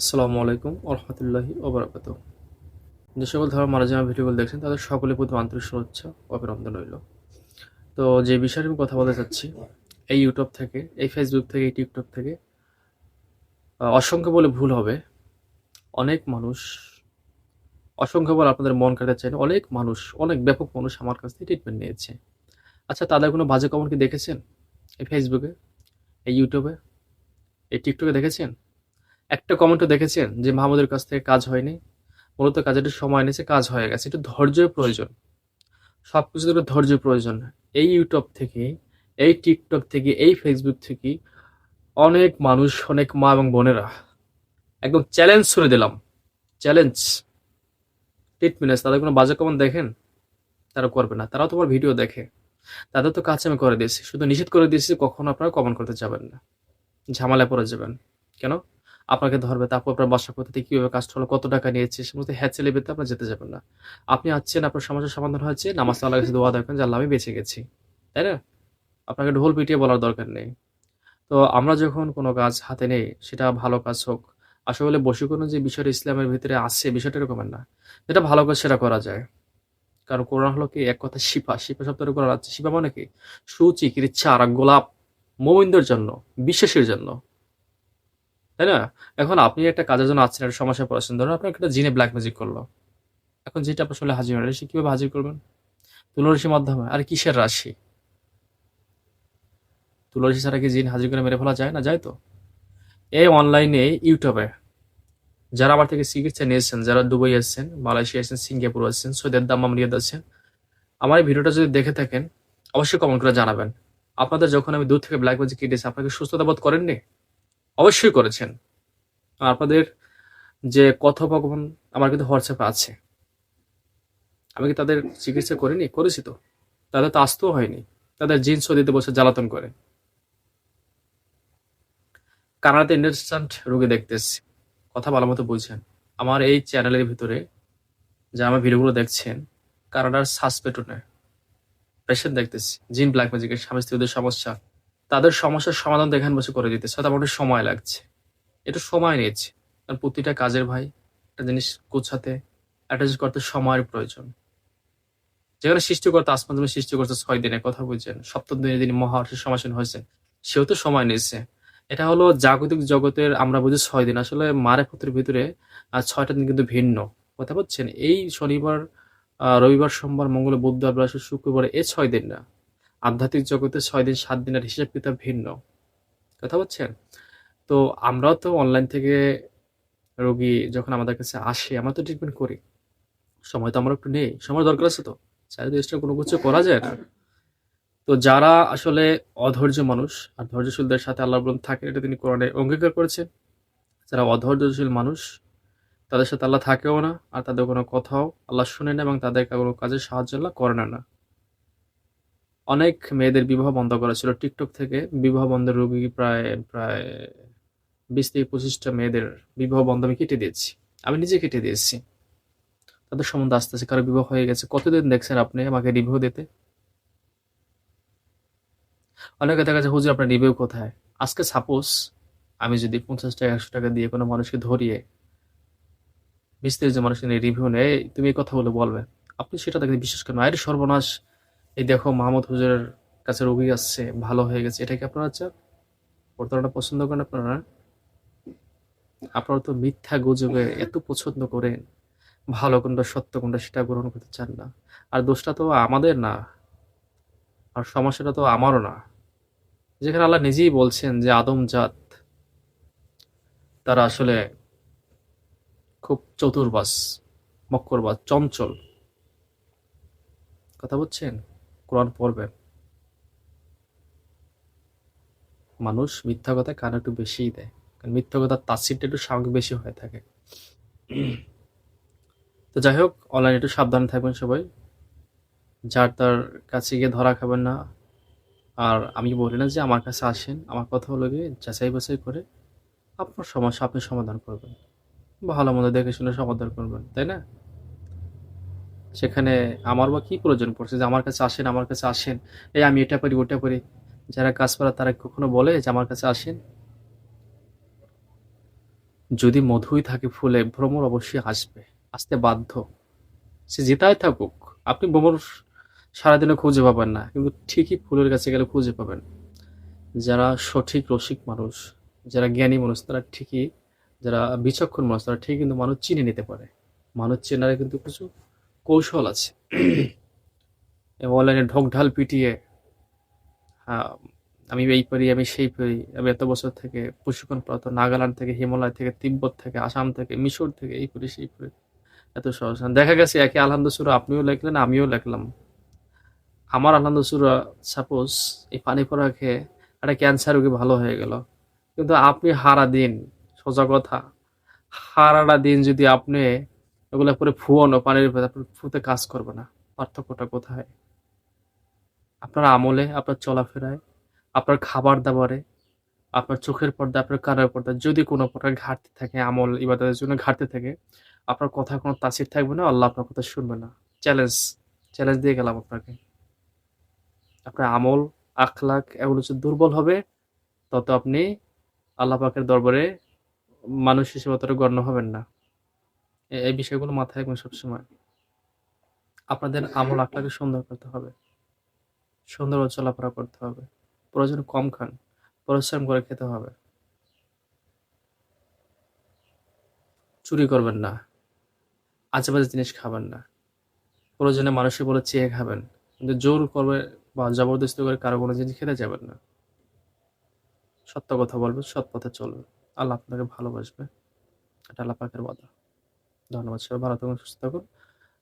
আসসালামু আলাইকুম ওরহামতুল্লাহি ওবরাকাত যে সকল ধর্ম মারা যারা ভিডিওগুলো দেখছেন, তাদের সকলের প্রতি আন্তরিক শুভেচ্ছা অভিনন্দন রইল। তো যে বিষয়ে আমি কথা বলতে চাচ্ছি, এই ইউটিউব থেকে, এই ফেসবুক থেকে, এই টিকটক থেকে অসংখ্য বলে ভুল হবে। অনেক মানুষ, অসংখ্য বলে আপনাদের মন কাটাতে চাই অনেক মানুষ, অনেক ব্যাপক মানুষ আমার কাছ থেকে ট্রিটমেন্ট নিয়েছে। আচ্ছা তাদের কোনো বাজে কমন কি দেখেছেন? এই ফেসবুকে এই ইউটিউবে এই টিকটকে দেখেছেন? একটা কমেন্টও দেখেছেন যে মাহমুদের কাছ থেকে কাজ হয়নি, মূলত কাজের সময় নিয়েছে, কাজ হয়ে গেছে, একটু ধৈর্যের প্রয়োজন। সব কিছুতে একটু ধৈর্যের প্রয়োজন। এই ইউটিউব থেকে, এই টিকটক থেকে, এই ফেসবুক থেকে অনেক মানুষ, অনেক মা এবং বোনেরা একদম চ্যালেঞ্জ শুনে দিলাম। চ্যালেঞ্জ ট্রিটমেন্ট তাদের কোনো বাজে কমন দেখেন, তারা করবে না। তারাও তোমার ভিডিও দেখে। তাদের তো কাজ আমি করে দিয়েছি, শুধু নিষেধ করে দিয়েছি কখনো আপনারা কমন করতে যাবেন না। ঝামেলায় পড়ে যাবেন। কেন? আপনাকে ধরবে, তারপর আপনার বাসা কোথা থেকে কীভাবে কাজটা হলো, কত টাকা নিয়েছে সমস্ত হ্যাচে লেবেতে আপনার যেতে যাবেন না। আপনি আসছেন, আপনার সমস্যার সমাধান হয়েছে, নামাজ আল্লাহ কাছে দোয়া দরকার, যে আল্লাহ আমি বেঁচে গেছি। তাই না? আপনাকে ঢোল পিটিয়ে বলার দরকার নেই। তো আমরা যখন কোনো কাজ হাতে নেই, সেটা ভালো কাজ হোক আসলে বসে কোনো যে বিষয়টা ইসলামের ভিতরে আসছে বিষয়টা এরকমের না। যেটা ভালো কাজ সেটা করা যায়। কারণ কোরআন হলো কি, এক কথা শিপা শিপা শব্দটা করা আছে শিপা মানে কি? সুচি কিরিচ্ছা আর গোলাপ, মোমিনদের জন্য, বিশ্বাসের জন্য। তাই না? এখন আপনি একটা কাজের জন্য আছেন, একটা সমস্যা পড়াচ্ছেন ধরুন আপনার একটা জিনে ব্ল্যাক ম্যাজিক করল। এখন যেটা আপনার আসলে হাজির হয়, সে কীভাবে হাজির করবেন? তুলসীর মাধ্যমে। আর কিসের রাশি? তুলসী ছাড়া কি জিন হাজির করে মেরে ফেলা যায় না? যায় তো। এই অনলাইনে ইউটিউবে যারা আমার থেকে চিকিৎসা নিয়েছেন, যারা দুবাই এসেছেন, মালয়েশিয়া এসেছেন, সিঙ্গাপুর এসেছেন সৈয়দ দাম্মাম রিয়াদ আছেন আমার এই ভিডিওটা যদি দেখে থাকেন, অবশ্যই কমেন্ট করে জানাবেন। আপনাদের যখন আমি দূর থেকে ব্ল্যাক ম্যাজিক কেটেছি আপনাকে সুস্থতা বোধ করেননি? অবশ্যই করেছেন। আপনাদের যে কথোপকথন, আমার কিন্তু হোয়াটসঅ্যাপে আছে। আমি কি তাদের চিকিৎসা করিনি? করেছি তো। তাদের তো আসতেও হয়নি। তাদের জিন্স দিতে বসে জ্বালাতন করে। কানাডাতে ইন্টারেস্ট্যান্ট রোগী দেখতে এসেছি। কথা ভালো মতো বুঝছেন। আমার এই চ্যানেলের ভিতরে যা আমার ভিডিওগুলো দেখছেন, কানাডার সাসপেটনে পেশেন্ট দেখতেছি জিন ব্ল্যাক ম্যাজিকের স্বামী স্ত্রীদের সমস্যা। তাদের সমস্যার সমাধান দেখান বসে করে দিতেছে হয়তো আমার সময় লাগছে। একটু সময় নিয়েছে। কারণ প্রতিটা কাজের ভাই একটা জিনিস গোছাতে জিনিস করতে সময়ের প্রয়োজন। যেখানে সৃষ্টিকর্তা আসমান তুমি সৃষ্টি করতে ছয় দিনে কথা বুঝছেন সপ্তম দিনে তিনি মহার্ষের সমাসীন হয়েছেন, সেও তো সময় নিয়েছে। এটা হলো জাগতিক জগতের আমরা বুঝি ছয় দিন। আসলে মারে পুত্রের ভিতরে ছয়টা দিন কিন্তু ভিন্ন। কথা বলছেন? এই শনিবার রবিবার, সোমবার, মঙ্গল, বুধবার শুক্রবার, এ ছয় দিন না। আধ্যাত্মিক জগতে ছয় দিন, সাত দিনের হিসাব কিতাব ভিন্ন। কথা বলছেন? তো আমরাও তো অনলাইন থেকে রোগী যখন আমাদের কাছে আসে, আমরা তো ট্রিটমেন্ট করি। সময় তো আমার একটু নেই, সময় দরকার আছে তো। চাইলে এক্সট্রা কোনো কিছু করা যায়। না তো যারা আসলে অধৈর্য মানুষ আর ধৈর্যশীলদের সাথে আল্লাহ বলুন থাকেন এটা তিনি কোরআনে অঙ্গীকার করেছেন। যারা অধৈর্যশীল মানুষ, তাদের সাথে আল্লাহ থাকেও না আর তাদের কোনো কথাও আল্লাহ শুনে না এবং তাদের কোনো কাজে সাহায্য আল্লাহ করে না। অনেক মেয়েদের বিবাহ বন্ধ করা ছিল। টিকটক থেকে বিবাহ বন্ধের রোগী প্রায় প্রায় বিশ থেকে পঁচিশটা মেয়েদের বিবাহ বন্ধ আমি কেটে দিয়েছি। আমি নিজে কেটে দিয়েছি। তাদের সম্বন্ধে আস্তে আস্তে কারও বিবাহ হয়ে গেছে। কতদিন দেখছেন আপনি আমাকে রিভিউ দিতে? অনেকে দেখা যাচ্ছে, হুজুর, আপনার রিভিউ কোথায়? আজকে সাপোজ আমি যদি পঞ্চাশ টাকা, একশো টাকা দিয়ে কোনো মানুষকে ধরিয়ে জন মানুষকে নিয়ে রিভিউ নেয় তুমি এই কথাগুলো বলবে। আপনি সেটা দেখে বিশ্বাস করেন। আরে সর্বনাশ এই দেখো মাহমুদ হুজুরের কাছে রোগী আসছে, ভালো হয়ে গেছে। এটা কি আপনারা চান? প্রতারণা পছন্দ করেন আপনারা? আপনারা তো মিথ্যা গুজবে এত পছন্দ করেন, ভালো কোনটা সত্য কোনটা সেটা গ্রহণ করতে চান না। আর দোষটা তো আমাদের না, আর সমস্যাটা তো আমারও না। যেখানে আল্লাহ নিজেই বলছেন যে আদম জাত, তারা আসলে খুব চতুর্বাস, মক্করবাস, চঞ্চল। কথা বলছেন কোরআন পড়বেন মানুষ মিথ্যা কথা কান একটু বেশিই দেয়। কারণ মিথ্যা কথার তাসিরটা একটু সামগ্রিক বেশি হয়ে থাকে। তো যাই হোক অনলাইনে একটু সাবধানে থাকবেন সবাই। যার তার কাছে গিয়ে ধরা খাবেন না। আর আমি বলি না যে আমার কাছে আসেন। আমার কথা হলো গিয়ে যাচাই বাছাই করে আপনার সমস্যা আপনি সমাধান করবেন। ভালো মন্দ দেখে শুনে সমাধান করবেন, তাই না? সেখানে আমার বা কি প্রয়োজন পড়ছে যে আমার কাছে আসেন, আমার কাছে আসেন। এই আমি এটা করি, ওটা করি। যারা কাজ করে তারা কখনো বলে যে আমার কাছে আসেন? যদি মধুই থাকে ফুলে, ভ্রমর অবশ্যই আসবে। আসতে বাধ্য। সে যেটাই থাকুক। আপনি ভ্রমর সারাদিনে খুঁজে পাবেন না, কিন্তু ঠিকই ফুলের কাছে গেলে খুঁজে পাবেন। যারা সঠিক রসিক মানুষ, যারা জ্ঞানী মানুষ, তারা ঠিকই, যারা বিচক্ষণ মানুষ, তারা ঠিক কিন্তু মানুষ চিনে নিতে পারে। মানুষ চেনার কিন্তু কিছু কৌশল আছে। অনলাইনে ঢোক ঢাল পিটিয়ে আমি এই পারি, আমি সেই পারি, আমি এত বছর থেকে প্রশিক্ষণপ্রাপ্ত নাগাল্যান্ড থেকে, হিমালয় থেকে, তিব্বত থেকে, আসাম থেকে, মিশর থেকে, এই করি সেই করি এত সহজ। দেখা গেছে একই আলহামদুসুরা আপনিও লেখলেন, আমিও লেখলাম। আমার আলহামদুসুরা সাপোজ এই পানি পড়া খেয়ে একটা ক্যান্সার রোগী ভালো হয়ে গেল। কিন্তু আপনি হারা দিন সোজা কথা, হারাটা দিন যদি আপনি ওগুলো পরে ফুয়ানো পানির ভেতর আপনার ফুতে কাজ করবে না। পার্থক্যটা কোথায়? আপনার আমলে, আপনার চলাফেরায়, আপনার খাবার দাবারে, আপনার চোখের পর্দা, আপনার কানের পর্দা, যদি কোনো প্রকার ঘাটতি থাকে, আমল, ইবাদতের জন্য ঘাটতি থাকে, আপনার কথা কোনো তাসির থাকবে না, আল্লাহ আপনার কথা শুনবে না। চ্যালেঞ্জ চ্যালেঞ্জ দিয়ে গেলাম আপনাকে। আপনার আমল, আখলাক, এগুলো হচ্ছে দুর্বল হবে, তত আপনি আল্লাহ পাকের দরবারে মানুষ হিসেবে অতটা গণ্য হবেন না। এই বিষয়গুলো মাথায় রাখবেন সবসময়। আপনাদের আমল আখলাকে সুন্দর করতে হবে। সুন্দর চলাফেরা করতে হবে। প্রয়োজন কম খান, পরিশ্রম করে খেতে হবে। চুরি করবেন না। আজেবাজে জিনিস খাবেন না। প্রয়োজনে মানুষের বলে চেয়ে খাবেন। কিন্তু জোর করবে বা জবরদস্তি করে কারও কোনো জিনিস খেতে যাবেন না। সত্য কথা বলবেন, সৎ পথে চলবেন। আল্লাহ আপনাকে ভালোবাসবে। এটা আল্লাহ পাকের বাধা ধন্যবাদ সবাই ভালো থাকুন সুস্থ থাকুন।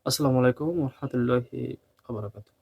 আসসালামু আলাইকুম রহমতুল্লাহি আবরাকাতুহ